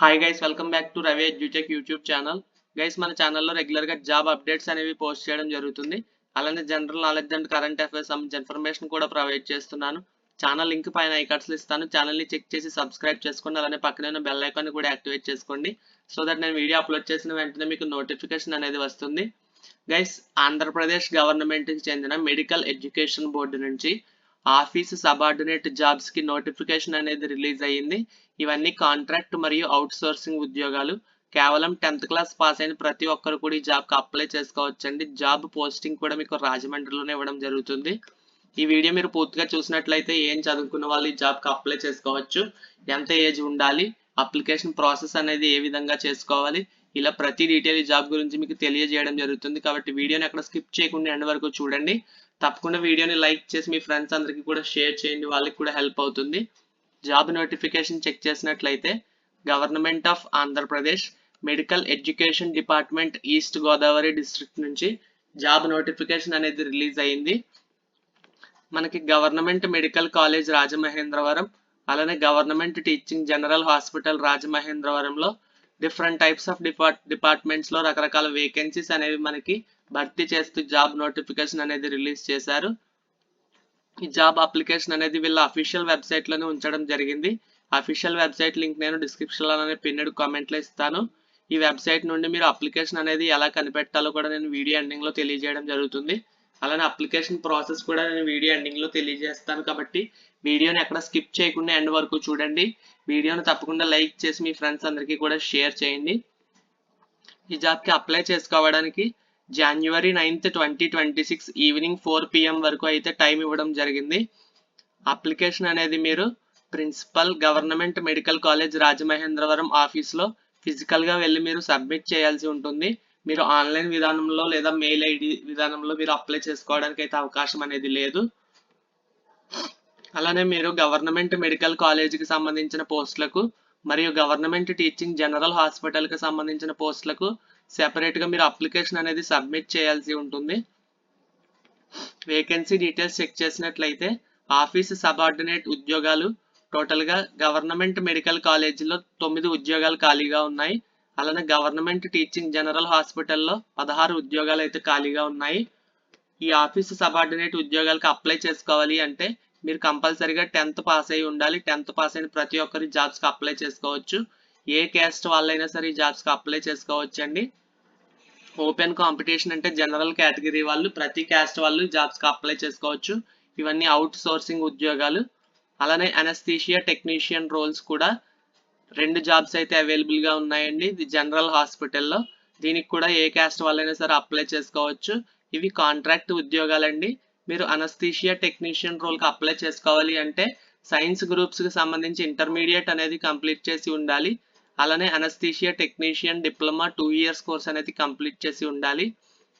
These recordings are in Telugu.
Hi guys welcome back to Ravi edutech YouTube channel guys మన ఛానల్లో రెగ్యులర్గా జాబ్ అప్డేట్స్ అనేవి పోస్ట్ చేయడం జరుగుతుంది. అలానే general knowledge and current affairs సంబంధించి ఇన్ఫర్మేషన్ కూడా ప్రొవైడ్ చేస్తున్నాను. ఛానల్ లింక్ పైన ఐకార్డ్స్లో ఇస్తాను. ఛానల్ని చెక్ చేసి సబ్స్క్రైబ్ చేసుకోండి. అలానే పక్కనే ఉన్న బెల్ ఐకాన్ కూడా యాక్టివేట్ చేసుకోండి. సో దట్ నేను వీడియో అప్లోడ్ చేసిన వెంటనే మీకు నోటిఫికేషన్ అనేది వస్తుంది. గైస్ ఆంధ్రప్రదేశ్ గవర్నమెంట్కి చెందిన మెడికల్ ఎడ్యుకేషన్ బోర్డు నుంచి ఆఫీస్ సబార్డినేట్ జాబ్స్కి నోటిఫికేషన్ అనేది రిలీజ్ అయ్యింది. ఇవన్నీ కాంట్రాక్ట్ మరియు అవుట్ సోర్సింగ్ ఉద్యోగాలు. కేవలం టెన్త్ క్లాస్ పాస్ అయిన ప్రతి ఒక్కరు కూడా ఈ జాబ్కి అప్లై చేసుకోవచ్చండి. జాబ్ పోస్టింగ్ కూడా మీకు రాజమండ్రిలోనే ఇవ్వడం జరుగుతుంది. ఈ వీడియో మీరు పూర్తిగా చూసినట్లయితే ఏం చదువుకున్న వాళ్ళు ఈ జాబ్కి అప్లై చేసుకోవచ్చు. ఎంత ఏజ్ ఉండాలి? అప్లికేషన్ ప్రాసెస్ అనేది ఏ విధంగా చేసుకోవాలి? ఇలా ప్రతి డీటెయిల్ జాబ్ గురించి మీకు తెలియజేయడం జరుగుతుంది కాబట్టి వీడియోని అక్కడ స్కిప్ చేయకుండా ఎండ్ వరకు చూడండి. తప్పకుండా వీడియోని లైక్ చేసి మీ ఫ్రెండ్స్ అందరికీ కూడా షేర్ చేయండి. వాళ్ళకి కూడా హెల్ప్ అవుతుంది. జాబ్ నోటిఫికేషన్ చెక్ చేసినట్లయితే government of Andhra Pradesh medical education department east Godavari district నుంచి జాబ్ నోటిఫికేషన్ అనేది రిలీజ్ అయింది. మనకి గవర్నమెంట్ మెడికల్ కాలేజ్ రాజమహేంద్రవరం అలానే గవర్నమెంట్ టీచింగ్ జనరల్ హాస్పిటల్ రాజమహేంద్రవరంలో డిఫరెంట్ టైప్స్ ఆఫ్ డిపార్ట్ డిపార్ట్మెంట్స్లో రకరకాల వేకెన్సీస్ అనేవి మనకి భర్తీ చేస్తూ జాబ్ నోటిఫికేషన్ అనేది రిలీజ్ చేశారు. ఈ జాబ్ అప్లికేషన్ అనేది వీళ్ళ అఫీషియల్ వెబ్సైట్లోనే ఉంచడం జరిగింది. అఫీషియల్ వెబ్సైట్ లింక్ నేను డిస్క్రిప్షన్లోనే పిన్నెడ్ కామెంట్లో ఇస్తాను. ఈ వెబ్సైట్ నుండి మీరు అప్లికేషన్ అనేది ఎలా కనిపెట్టాలో కూడా నేను వీడియో ఎండింగ్లో తెలియజేయడం జరుగుతుంది. అలానే అప్లికేషన్ ప్రాసెస్ కూడా నేను వీడియో ఎండింగ్లో తెలియజేస్తాను కాబట్టి వీడియోని ఎక్కడ స్కిప్ చేయకుండా ఎండ్ వరకు చూడండి. వీడియోను తప్పకుండా లైక్ చేసి మీ ఫ్రెండ్స్ అందరికీ కూడా షేర్ చేయండి. ఈ జాబ్కి అప్లై చేసుకోవడానికి January ninth twenty twenty six evening four PM వరకు అయితే టైం ఇవ్వడం జరిగింది. అప్లికేషన్ అనేది మీరు principal government medical college Rajamahendravaram ఆఫీస్లో ఫిజికల్గా వెళ్ళి మీరు సబ్మిట్ చేయాల్సి ఉంటుంది. మీరు ఆన్లైన్ విధానంలో లేదా మెయిల్ ఐడి విధానంలో మీరు అప్లై చేసుకోవడానికి అయితే అవకాశం అనేది లేదు. అలానే మీరు గవర్నమెంట్ మెడికల్ కాలేజీకి సంబంధించిన పోస్టులకు మరియు గవర్నమెంట్ టీచింగ్ జనరల్ హాస్పిటల్కి సంబంధించిన పోస్టులకు సెపరేట్గా మీరు అప్లికేషన్ అనేది సబ్మిట్ చేయాల్సి ఉంటుంది. వేకెన్సీ డీటెయిల్స్ చెక్ చేసినట్లయితే ఆఫీస్ సబార్డినేట్ ఉద్యోగాలు టోటల్గా గవర్నమెంట్ మెడికల్ కాలేజీలో తొమ్మిది ఉద్యోగాలు ఖాళీగా ఉన్నాయి. అలానే గవర్నమెంట్ టీచింగ్ జనరల్ హాస్పిటల్లో పదహారు ఉద్యోగాలు అయితే ఖాళీగా ఉన్నాయి. ఈ ఆఫీస్ సబార్డినేట్ ఉద్యోగాలకు అప్లై చేసుకోవాలి అంటే మీరు కంపల్సరీగా టెన్త్ పాస్ అయి ఉండాలి. టెన్త్ పాస్ అయిన ప్రతి ఒక్కరి జాబ్స్కి అప్లై చేసుకోవచ్చు. ఏ క్యాస్ట్ వాళ్ళైనా సరే ఈ జాబ్స్కి అప్లై చేసుకోవచ్చు అండి ఓపెన్ కాంపిటీషన్ అంటే జనరల్ కేటగిరీ వాళ్ళు ప్రతి క్యాస్ట్ వాళ్ళు జాబ్స్కి అప్లై చేసుకోవచ్చు. ఇవన్నీ అవుట్ సోర్సింగ్ ఉద్యోగాలు. అలానే అనస్థీషియా టెక్నీషియన్ రోల్స్ కూడా రెండు జాబ్స్ అయితే అవైలబుల్గా ఉన్నాయండి. ఇది జనరల్ హాస్పిటల్లో. దీనికి కూడా ఏ క్యాస్ట్ వాళ్ళైనా సరే అప్లై చేసుకోవచ్చు. ఇవి కాంట్రాక్ట్ ఉద్యోగాలండి. మీరు అనస్థీషియా టెక్నీషియన్ రోల్కి అప్లై చేసుకోవాలి అంటే సైన్స్ గ్రూప్స్కి సంబంధించి ఇంటర్మీడియట్ అనేది కంప్లీట్ చేసి ఉండాలి. అలానే anaesthesia technician diploma two years course అనేది కంప్లీట్ చేసి ఉండాలి.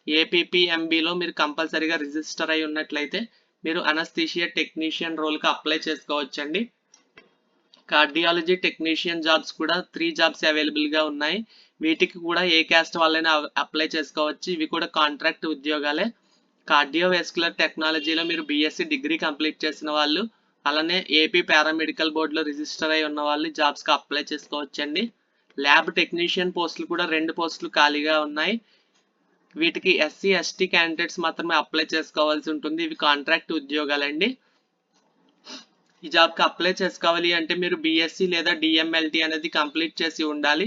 ఏపీపీఎంబీలో మీరు కంపల్సరీగా రిజిస్టర్ అయి ఉన్నట్లయితే మీరు అనస్థీషియా టెక్నీషియన్ రోల్కి అప్లై చేసుకోవచ్చండి. కార్డియాలజీ టెక్నీషియన్ జాబ్స్ కూడా త్రీ జాబ్స్ అవైలబుల్గా ఉన్నాయి. వీటికి కూడా ఏ క్యాస్ట్ వాళ్ళైనా అప్లై చేసుకోవచ్చు. ఇవి కూడా కాంట్రాక్ట్ ఉద్యోగాలే. కార్డియోవెస్కులర్ టెక్నాలజీలో మీరు బీఎస్సీ డిగ్రీ కంప్లీట్ చేసిన వాళ్ళు అలానే ఏపీ పారామెడికల్ బోర్డులో రిజిస్టర్ అయి ఉన్న వాళ్ళు జాబ్స్కి అప్లై చేసుకోవచ్చండి. ల్యాబ్ టెక్నీషియన్ పోస్టులు కూడా రెండు పోస్టులు ఖాళీగా ఉన్నాయి. వీటికి ఎస్సీ ఎస్టీ క్యాండిడేట్స్ మాత్రమే అప్లై చేసుకోవాల్సి ఉంటుంది. ఇవి కాంట్రాక్ట్ ఉద్యోగాలండి. ఈ జాబ్కి అప్లై చేసుకోవాలి అంటే మీరు బీఎస్సీ లేదా డిఎంఎల్టీ అనేది కంప్లీట్ చేసి ఉండాలి.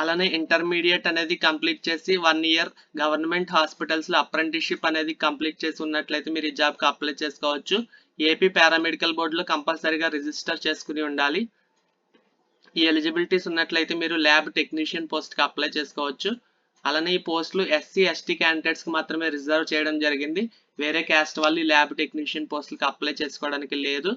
అలానే ఇంటర్మీడియట్ అనేది కంప్లీట్ చేసి వన్ ఇయర్ గవర్నమెంట్ హాస్పిటల్స్లో అప్రెంటిస్షిప్ అనేది కంప్లీట్ చేసి ఉన్నట్లయితే మీరు ఈ జాబ్కి అప్లై చేసుకోవచ్చు. ఏపీ పారామెడికల్ బోర్డులో కంపల్సరీగా రిజిస్టర్ చేసుకుని ఉండాలి. ఈ ఎలిజిబిలిటీస్ ఉన్నట్లయితే మీరు ల్యాబ్ టెక్నీషియన్ పోస్ట్కి అప్లై చేసుకోవచ్చు. అలానే ఈ పోస్టులు ఎస్సీ ఎస్టీ క్యాండిడేట్స్కి మాత్రమే రిజర్వ్ చేయడం జరిగింది. వేరే క్యాస్ట్ వాళ్ళు ఈ ల్యాబ్ టెక్నీషియన్ పోస్టులకి అప్లై చేసుకోవడానికి లేదు.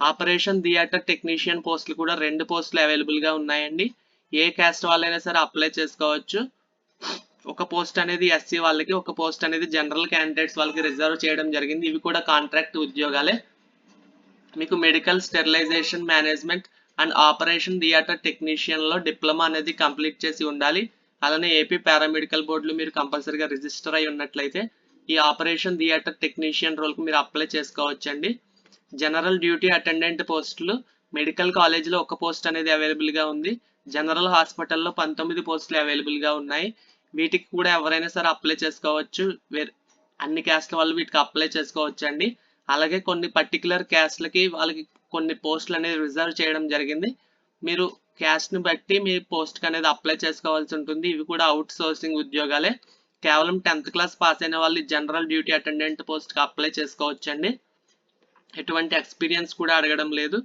ఆపరేషన్ థియేటర్ టెక్నీషియన్ పోస్టులు కూడా రెండు పోస్టులు అవైలబుల్గా ఉన్నాయండి. ఏ క్యాస్ట్ వాళ్ళైనా సరే అప్లై చేసుకోవచ్చు. ఒక పోస్ట్ అనేది ఎస్సీ వాళ్ళకి ఒక పోస్ట్ అనేది జనరల్ క్యాండిడేట్స్ వాళ్ళకి రిజర్వ్ చేయడం జరిగింది. ఇవి కూడా కాంట్రాక్ట్ ఉద్యోగాలే. మీకు medical sterilisation management and operation theatre టెక్నీషియన్లో diploma అనేది కంప్లీట్ చేసి ఉండాలి. అలానే ఏపీ పారామెడికల్ బోర్డులో మీరు కంపల్సరీగా రిజిస్టర్ అయి ఉన్నట్లయితే ఈ ఆపరేషన్ థియేటర్ టెక్నీషియన్ రోల్కి మీరు అప్లై చేసుకోవచ్చండి. జనరల్ డ్యూటీ అటెండెంట్ పోస్టులు మెడికల్ కాలేజీలో ఒక పోస్ట్ అనేది అవైలబుల్గా ఉంది. జనరల్ హాస్పిటల్లో పంతొమ్మిది పోస్టులు అవైలబుల్గా ఉన్నాయి. వీటికి కూడా ఎవరైనా సరే అప్లై చేసుకోవచ్చు. అన్ని క్యాస్ట్ల వాళ్ళు వీటికి అప్లై చేసుకోవచ్చు అండి. అలాగే కొన్ని పర్టికులర్ క్యాస్ట్లకి వాళ్ళకి కొన్ని పోస్టులు అనేది రిజర్వ్ చేయడం జరిగింది. మీరు క్యాస్ట్ని బట్టి మీ పోస్ట్కి అనేది అప్లై చేసుకోవాల్సి ఉంటుంది. ఇవి కూడా అవుట్ సోర్సింగ్ ఉద్యోగాలే. కేవలం టెన్త్ క్లాస్ పాస్ అయిన వాళ్ళు జనరల్ డ్యూటీ అటెండెంట్ పోస్ట్కి అప్లై అప్లై చేసుకోవచ్చండి ఎటువంటి ఎక్స్పీరియన్స్ కూడా అడగడం లేదు.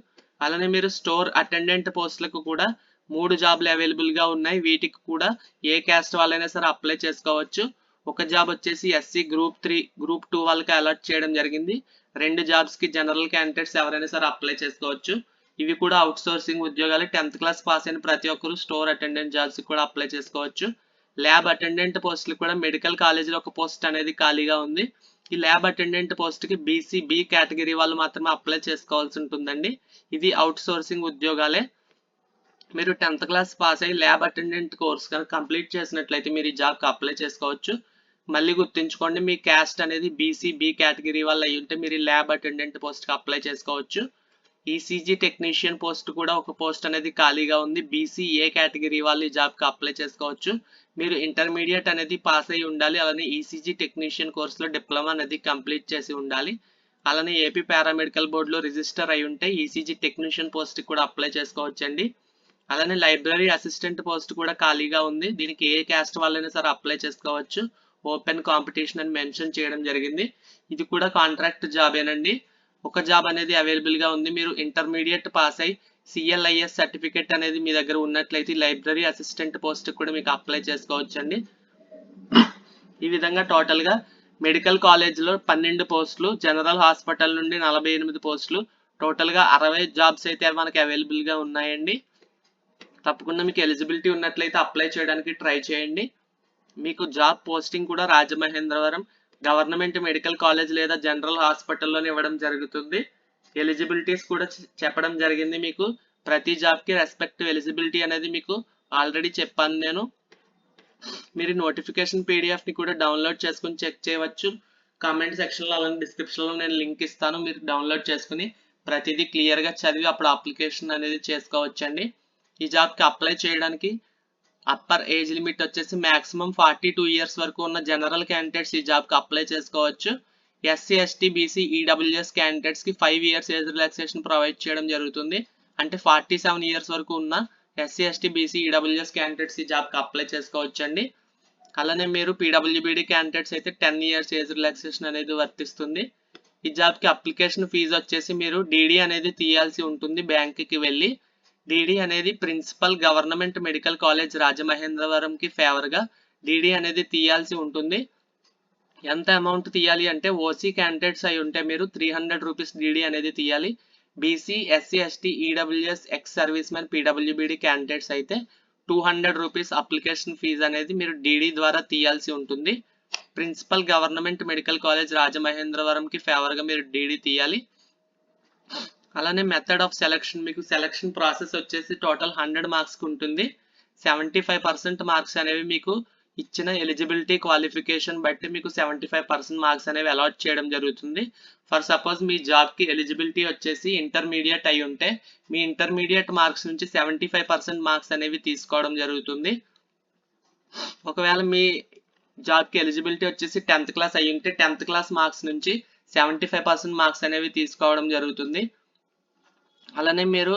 అలానే మీరు స్టోర్ అటెండెంట్ పోస్టులకు కూడా మూడు జాబ్లు అవైలబుల్గా ఉన్నాయి. వీటికి కూడా ఏ క్యాస్ట్ వాళ్ళైనా సరే అప్లై చేసుకోవచ్చు. ఒక జాబ్ వచ్చేసి SC group three group two వాళ్ళకి అలర్ట్ చేయడం జరిగింది. రెండు జాబ్స్కి జనరల్ క్యాండిడేట్స్ ఎవరైనా సరే అప్లై చేసుకోవచ్చు. ఇవి కూడా అవుట్ సోర్సింగ్ ఉద్యోగాలు. టెన్త్ క్లాస్ పాస్ అయిన ప్రతి ఒక్కరు స్టోర్ అటెండెంట్ జాబ్స్ కూడా అప్లై చేసుకోవచ్చు. ల్యాబ్ అటెండెంట్ పోస్టులు కూడా మెడికల్ కాలేజీలో ఒక పోస్ట్ అనేది ఖాళీగా ఉంది. ఈ ల్యాబ్ అటెండెంట్ పోస్ట్కి బీసీ బి కేటగిరీ వాళ్ళు మాత్రమే అప్లై చేసుకోవాల్సి ఉంటుందండి. ఇది అవుట్ సోర్సింగ్ ఉద్యోగాలే. మీరు టెన్త్ క్లాస్ పాస్ అయ్యి ల్యాబ్ అటెండెంట్ కోర్స్ కనుక కంప్లీట్ చేసినట్లయితే మీరు ఈ జాబ్కి అప్లై చేసుకోవచ్చు. మళ్ళీ గుర్తుంచుకోండి మీ క్యాస్ట్ అనేది బీసీ బి కేటగిరీ వాళ్ళు అయి ఉంటే మీరు ల్యాబ్ అటెండెంట్ పోస్ట్కి అప్లై చేసుకోవచ్చు. ఈసీజీ టెక్నీషియన్ పోస్ట్ కూడా ఒక పోస్ట్ అనేది ఖాళీగా ఉంది. బీసీ ఏ కేటగిరీ వాళ్ళు ఈ జాబ్కి అప్లై చేసుకోవచ్చు. మీరు ఇంటర్మీడియట్ అనేది పాస్ అయి ఉండాలి. అలానే ఈసీజీ టెక్నీషియన్ కోర్సులో డిప్లొమా అనేది కంప్లీట్ చేసి ఉండాలి. అలానే ఏపీ పారామెడికల్ బోర్డులో రిజిస్టర్ అయి ఉంటే ఈసీజీ టెక్నీషియన్ పోస్ట్కి కూడా అప్లై చేసుకోవచ్చండి. అలానే లైబ్రరీ అసిస్టెంట్ పోస్ట్ కూడా ఖాళీగా ఉంది. దీనికి ఏ క్యాస్ట్ వాళ్ళైనా సరే అప్లై చేసుకోవచ్చు. ఓపెన్ కాంపిటీషన్ అని మెన్షన్ చేయడం జరిగింది. ఇది కూడా కాంట్రాక్ట్ జాబేనండి. ఒక జాబ్ అనేది అవైలబుల్గా ఉంది. మీరు ఇంటర్మీడియట్ పాస్ అయి సిఎల్ఐఎస్ సర్టిఫికేట్ అనేది మీ దగ్గర ఉన్నట్లయితే లైబ్రరీ అసిస్టెంట్ పోస్ట్ కూడా మీకు అప్లై చేసుకోవచ్చు అండి ఈ విధంగా టోటల్గా మెడికల్ కాలేజ్లో పన్నెండు పోస్టులు జనరల్ హాస్పిటల్ నుండి నలభై ఎనిమిది పోస్టులు. టోటల్గా అరవై జాబ్స్ అయితే మనకి అవైలబుల్గా ఉన్నాయండి. తప్పకుండా మీకు ఎలిజిబిలిటీ ఉన్నట్లయితే అప్లై చేయడానికి ట్రై చేయండి. మీకు జాబ్ పోస్టింగ్ కూడా రాజమహేంద్రవరం గవర్నమెంట్ మెడికల్ కాలేజ్ లేదా జనరల్ హాస్పిటల్లోనే ఇవ్వడం జరుగుతుంది. ఎలిజిబిలిటీస్ కూడా చెప్పడం జరిగింది మీకు. ప్రతి జాబ్కి రెస్పెక్ట్ రెస్పెక్టివ్ ఎలిజిబిలిటీ అనేది మీకు ఆల్రెడీ చెప్పాను నేను. మీరు నోటిఫికేషన్ పీడిఎఫ్ని కూడా డౌన్లోడ్ చేసుకుని చెక్ చేయవచ్చు. కామెంట్ సెక్షన్లో అలాగే డిస్క్రిప్షన్లో నేను లింక్ ఇస్తాను. మీరు డౌన్లోడ్ చేసుకుని ప్రతిదీ క్లియర్గా చదివి అప్పుడు అప్లికేషన్ అనేది చేసుకోవచ్చండి. ఈ జాబ్కి అప్లై చేయడానికి అప్పర్ ఏజ్ లిమిట్ వచ్చేసి మాక్సిమం ఫార్టీ టూ ఇయర్స్ వరకు ఉన్న జనరల్ క్యాండిడేట్స్ ఈ జాబ్కి అప్లై చేసుకోవచ్చు. ఎస్సీ ఎస్టీ బీసీ ఈడబ్ల్యూఎస్ క్యాండిడేట్స్కి five years age relaxation provide చేయడం జరుగుతుంది. అంటే ఫార్టీ సెవెన్ ఇయర్స్ వరకు ఉన్న SC ST BC EWS candidates ఈ జాబ్కి అప్లై చేసుకోవచ్చు అండి అలానే మీరు పీడబ్ల్యూబీడీ క్యాండిడేట్స్ అయితే టెన్ ఇయర్స్ ఏజ్ రిలాక్సేషన్ అనేది వర్తిస్తుంది. ఈ జాబ్కి అప్లికేషన్ ఫీజు వచ్చేసి మీరు డీడీ అనేది తీయాల్సి ఉంటుంది బ్యాంక్కి వెళ్ళి. డీడీ అనేది principal government medical college Rajamahendravaram కి ఫేవర్గా డీడీ అనేది తీయాల్సి ఉంటుంది. ఎంత అమౌంట్ తీయాలి అంటే ఓసీ క్యాండిడేట్స్ అయి ఉంటే మీరు త్రీ హండ్రెడ్ రూపీస్ డీడీ అనేది తీయాలి. BC SC ST EWS ex service men PWBD candidates అయితే two hundred rupees application fee అనేది మీరు డీడీ ద్వారా తీయాల్సి ఉంటుంది. Principal government medical college Rajamahendravaram కి ఫేవర్గా మీరు డీడీ తీయాలి. అలానే మెథడ్ ఆఫ్ సెలక్షన్ మీకు సెలక్షన్ ప్రాసెస్ వచ్చేసి టోటల్ హండ్రెడ్ మార్క్స్ ఉంటుంది. సెవెంటీ ఫైవ్ పర్సెంట్ మార్క్స్ అనేవి మీకు ఇచ్చిన ఎలిజిబిలిటీ క్వాలిఫికేషన్ బట్టి మీకు సెవెంటీ ఫైవ్ పర్సెంట్ మార్క్స్ అనేవి అలాట్ చేయడం జరుగుతుంది. ఫర్ సపోజ్ మీ జాబ్కి ఎలిజిబిలిటీ వచ్చేసి ఇంటర్మీడియట్ అయి ఉంటే మీ ఇంటర్మీడియట్ మార్క్స్ నుంచి సెవెంటీ ఫైవ్ పర్సెంట్ మార్క్స్ అనేవి తీసుకోవడం జరుగుతుంది. ఒకవేళ మీ జాబ్కి ఎలిజిబిలిటీ వచ్చేసి టెన్త్ క్లాస్ అయి ఉంటే టెన్త్ క్లాస్ మార్క్స్ నుంచి సెవెంటీ ఫైవ్ పర్సెంట్ మార్క్స్ అనేవి తీసుకోవడం జరుగుతుంది. అలానే మీరు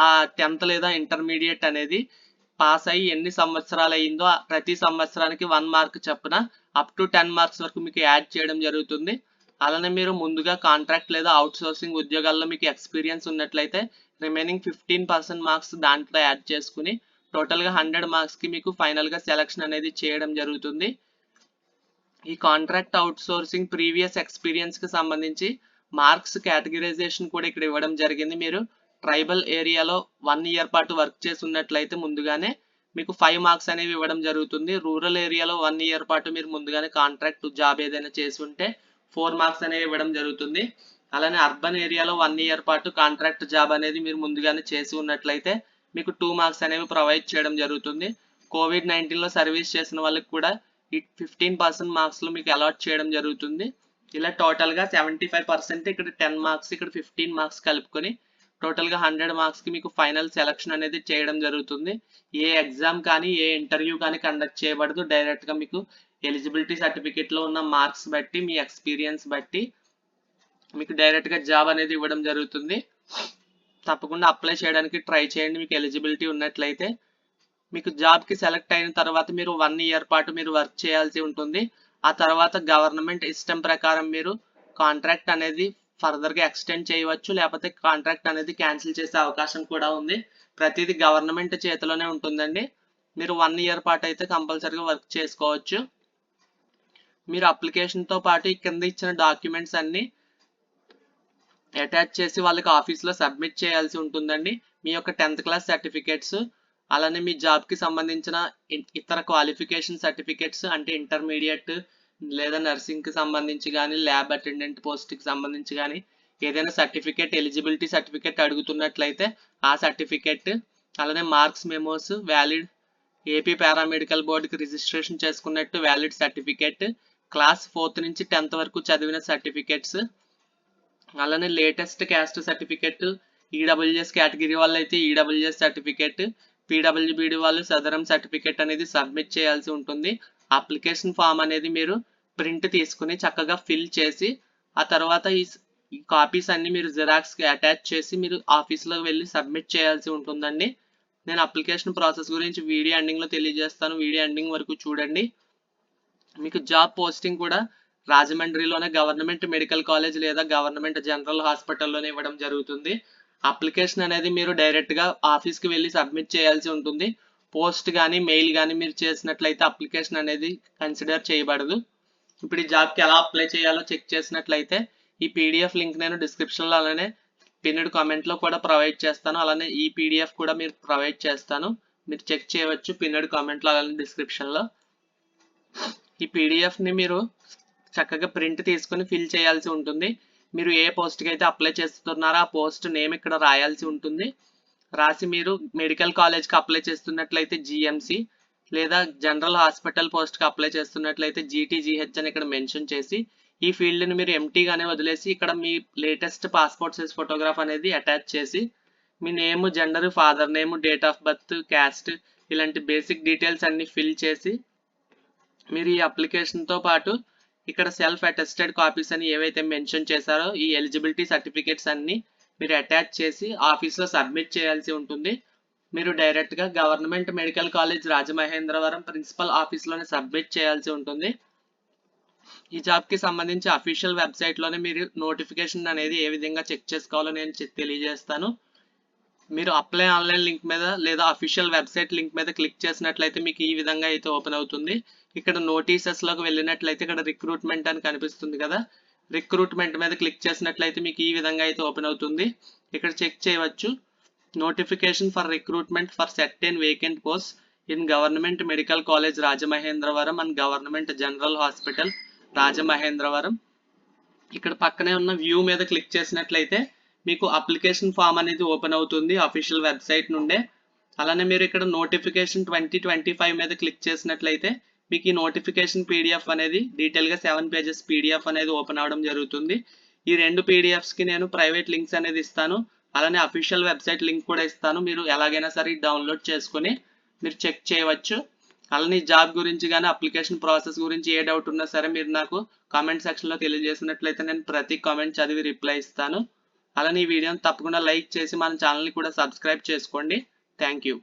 ఆ టెన్త్ లేదా ఇంటర్మీడియట్ అనేది పాస్ అయ్యి ఎన్ని సంవత్సరాలు అయ్యిందో ప్రతి సంవత్సరానికి వన్ మార్క్ చొప్పున అప్ టు టెన్ మార్క్స్ వరకు మీకు యాడ్ చేయడం జరుగుతుంది. అలానే మీరు ముందుగా కాంట్రాక్ట్ లేదా అవుట్ సోర్సింగ్ ఉద్యోగాల్లో మీకు ఎక్స్పీరియన్స్ ఉన్నట్లయితే రిమైనింగ్ ఫిఫ్టీన్ పర్సెంట్ మార్క్స్ దాంట్లో యాడ్ చేసుకుని టోటల్గా హండ్రెడ్ మార్క్స్కి మీకు ఫైనల్గా సెలక్షన్ అనేది చేయడం జరుగుతుంది. ఈ కాంట్రాక్ట్ అవుట్ సోర్సింగ్ ప్రీవియస్ ఎక్స్పీరియన్స్కి సంబంధించి మార్క్స్ కేటగిరైజేషన్ కూడా ఇక్కడ ఇవ్వడం జరిగింది. మీరు ట్రైబల్ ఏరియాలో వన్ ఇయర్ పాటు వర్క్ చేసి ఉన్నట్లయితే ముందుగానే మీకు ఫైవ్ మార్క్స్ అనేవి ఇవ్వడం జరుగుతుంది. రూరల్ ఏరియాలో వన్ ఇయర్ పాటు మీరు ముందుగానే కాంట్రాక్ట్ జాబ్ ఏదైనా చేసి ఉంటే ఫోర్ మార్క్స్ అనేవి ఇవ్వడం జరుగుతుంది. అలానే అర్బన్ ఏరియాలో వన్ ఇయర్ పాటు కాంట్రాక్ట్ జాబ్ అనేది మీరు ముందుగానే చేసి ఉన్నట్లయితే మీకు టూ మార్క్స్ అనేవి ప్రొవైడ్ చేయడం జరుగుతుంది. కోవిడ్ నైన్టీన్లో సర్వీస్ చేసిన వాళ్ళకి కూడా ఈ ఫిఫ్టీన్ పర్సెంట్ మార్క్స్లో మీకు అలాట్ చేయడం జరుగుతుంది. ఇలా టోటల్గా సెవెంటీ ఫైవ్ పర్సెంట్ ఇక్కడ టెన్ మార్క్స్ ఇక్కడ ఫిఫ్టీన్ మార్క్స్ కలుపుకొని టోటల్గా హండ్రెడ్ మార్క్స్కి మీకు ఫైనల్ సెలక్షన్ అనేది చేయడం జరుగుతుంది. ఏ ఎగ్జామ్ కానీ ఏ ఇంటర్వ్యూ కానీ కండక్ట్ చేయబడదు. డైరెక్ట్గా మీకు ఎలిజిబిలిటీ సర్టిఫికేట్లో ఉన్న మార్క్స్ బట్టి మీ ఎక్స్పీరియన్స్ బట్టి మీకు డైరెక్ట్గా జాబ్ అనేది ఇవ్వడం జరుగుతుంది. తప్పకుండా అప్లై చేయడానికి ట్రై చేయండి. మీకు ఎలిజిబిలిటీ ఉన్నట్లయితే మీకు జాబ్కి సెలెక్ట్ అయిన తర్వాత మీరు వన్ ఇయర్ పాటు మీరు వర్క్ చేయాల్సి ఉంటుంది. ఆ తర్వాత గవర్నమెంట్ ఇష్టం ప్రకారం మీరు కాంట్రాక్ట్ అనేది ఫర్దర్గా ఎక్స్టెండ్ చేయవచ్చు. లేకపోతే కాంట్రాక్ట్ అనేది క్యాన్సిల్ చేసే అవకాశం కూడా ఉంది. ప్రతిదీ గవర్నమెంట్ చేతిలోనే ఉంటుందండి. మీరు వన్ ఇయర్ పాటు అయితే కంపల్సరీగా వర్క్ చేసుకోవచ్చు. మీరు అప్లికేషన్తో పాటు కింద ఇచ్చిన డాక్యుమెంట్స్ అన్నీ అటాచ్ చేసి వాళ్ళకి ఆఫీస్లో సబ్మిట్ చేయాల్సి ఉంటుందండి. మీ యొక్క టెన్త్ క్లాస్ సర్టిఫికేట్స్ అలానే మీ జాబ్కి సంబంధించిన ఇతర క్వాలిఫికేషన్ సర్టిఫికేట్స్ అంటే ఇంటర్మీడియట్ లేదా నర్సింగ్కి సంబంధించి కానీ ల్యాబ్ అటెండెంట్ పోస్ట్కి సంబంధించి కానీ ఏదైనా సర్టిఫికేట్ ఎలిజిబిలిటీ సర్టిఫికేట్ అడుగుతున్నట్లయితే ఆ సర్టిఫికేట్ అలానే marks memos valid AP paramedical బోర్డుకి రిజిస్ట్రేషన్ చేసుకున్నట్టు వ్యాలిడ్ సర్టిఫికేట్ క్లాస్ ఫోర్త్ నుంచి టెన్త్ వరకు చదివిన సర్టిఫికేట్స్ అలానే latest caste certificate EWS category వాళ్ళు అయితే ఈడబ్ల్యూఎస్ సర్టిఫికేట్ పీడబ్ల్యూబీడి వాళ్ళు సదరం సర్టిఫికేట్ అనేది సబ్మిట్ చేయాల్సి ఉంటుంది. అప్లికేషన్ ఫామ్ అనేది మీరు ప్రింట్ తీసుకుని చక్కగా ఫిల్ చేసి ఆ తర్వాత ఈ ఈ కాపీస్ అన్ని మీరు జిరాక్స్కి అటాచ్ చేసి మీరు ఆఫీస్లో వెళ్ళి సబ్మిట్ చేయాల్సి ఉంటుందండి. నేను అప్లికేషన్ ప్రాసెస్ గురించి వీడియో ఎండింగ్లో తెలియజేస్తాను. వీడియో ఎండింగ్ వరకు చూడండి. మీకు జాబ్ పోస్టింగ్ కూడా రాజమండ్రిలోనే గవర్నమెంట్ మెడికల్ కాలేజ్ లేదా గవర్నమెంట్ జనరల్ హాస్పిటల్లోనే ఇవ్వడం జరుగుతుంది. అప్లికేషన్ అనేది మీరు డైరెక్ట్గా ఆఫీస్కి వెళ్ళి సబ్మిట్ చేయాల్సి ఉంటుంది. పోస్ట్ కానీ మెయిల్ కానీ మీరు చేసినట్లయితే అప్లికేషన్ అనేది కన్సిడర్ చేయబడదు. ఇప్పుడు ఈ జాబ్కి ఎలా అప్లై చేయాలో చెక్ చేసినట్లయితే ఈ పీడిఎఫ్ లింక్ నేను డిస్క్రిప్షన్లో అలానే పిన్నెడ్ కామెంట్లో కూడా ప్రొవైడ్ చేస్తాను. అలానే ఈ పీడిఎఫ్ కూడా మీరు ప్రొవైడ్ చేస్తాను. మీరు చెక్ చేయవచ్చు పిన్నెడ్ కామెంట్లో అలానే డిస్క్రిప్షన్లో ఈ పీడిఎఫ్ని మీరు చక్కగా ప్రింట్ తీసుకుని ఫిల్ చేయాల్సి ఉంటుంది. మీరు ఏ పోస్ట్కి అయితే అప్లై చేస్తున్నారో ఆ పోస్ట్ నేమ్ ఇక్కడ రాయాల్సి ఉంటుంది. రాసి మీరు మెడికల్ కాలేజ్కి అప్లై చేస్తున్నట్లయితే జిఎంసి లేదా జనరల్ హాస్పిటల్ పోస్ట్కి అప్లై చేస్తున్నట్లయితే జీటీజీహెచ్ అని ఇక్కడ మెన్షన్ చేసి ఈ ఫీల్డ్ని మీరు ఎంటీగానే వదిలేసి ఇక్కడ మీ లేటెస్ట్ పాస్పోర్ట్ సైజ్ ఫోటోగ్రాఫ్ అనేది అటాచ్ చేసి మీ name gender father name date of birth caste ఇలాంటి బేసిక్ డీటెయిల్స్ అన్ని ఫిల్ చేసి మీరు ఈ అప్లికేషన్తో పాటు ఇక్కడ సెల్ఫ్ అటెస్టెడ్ కాపీస్ అని ఏవైతే మెన్షన్ చేశారో ఈ ఎలిజిబిలిటీ సర్టిఫికేట్స్ అన్ని మీరు అటాచ్ చేసి ఆఫీస్లో సబ్మిట్ చేయాల్సి ఉంటుంది. మీరు డైరెక్ట్గా government medical college Rajamahendravaram principal ఆఫీస్లోనే సబ్మిట్ చేయాల్సి ఉంటుంది. ఈ జాబ్కి సంబంధించి అఫీషియల్ వెబ్సైట్లోనే మీరు నోటిఫికేషన్ అనేది ఏ విధంగా చెక్ చేసుకోవాలో నేను చె- తెలియజేస్తాను. మీరు అప్లై ఆన్లైన్ లింక్ మీద లేదా అఫీషియల్ వెబ్సైట్ లింక్ మీద క్లిక్ చేసినట్లయితే మీకు ఈ విధంగా అయితే ఓపెన్ అవుతుంది. ఇక్కడ నోటీసెస్లోకి వెళ్ళినట్లయితే ఇక్కడ రిక్రూట్మెంట్ అని కనిపిస్తుంది కదా. రిక్రూట్మెంట్ మీద క్లిక్ చేసినట్లయితే మీకు ఈ విధంగా అయితే ఓపెన్ అవుతుంది. ఇక్కడ చెక్ చేయవచ్చు. Notification for recruitment for certain vacant post in government medical college Rajamahendravaram and government general hospital Rajamahendravaram ఇక్కడ పక్కనే ఉన్న వ్యూ మీద క్లిక్ చేసినట్లయితే మీకు అప్లికేషన్ ఫామ్ అనేది ఓపెన్ అవుతుంది అఫీషియల్ వెబ్సైట్ నుండే. అలానే మీరు ఇక్కడ నోటిఫికేషన్ ట్వంటీ ట్వంటీ ఫైవ్ మీద క్లిక్ చేసినట్లయితే మీకు ఈ నోటిఫికేషన్ పీడిఎఫ్ అనేది డీటెయిల్గా సెవెన్ పేజెస్ పీడిఎఫ్ అనేది ఓపెన్ అవడం జరుగుతుంది. ఈ రెండు పీడిఎఫ్స్కి నేను ప్రైవేట్ లింక్స్ అనేది ఇస్తాను. అలానే అఫీషియల్ వెబ్సైట్ లింక్ కూడా ఇస్తాను. మీరు ఎలాగైనా సరే డౌన్లోడ్ చేసుకొని మీరు చెక్ చేయవచ్చు. అలానే జాబ్ గురించి కానీ అప్లికేషన్ ప్రాసెస్ గురించి ఏ డౌట్ ఉన్నా సరే మీరు నాకు కామెంట్ సెక్షన్లో తెలియజేసినట్లయితే నేను ప్రతి కామెంట్ చదివి రిప్లై ఇస్తాను. అలానే ఈ వీడియోని తప్పకుండా లైక్ చేసి మన ఛానల్ని కూడా సబ్స్క్రైబ్ చేసుకోండి. Thank you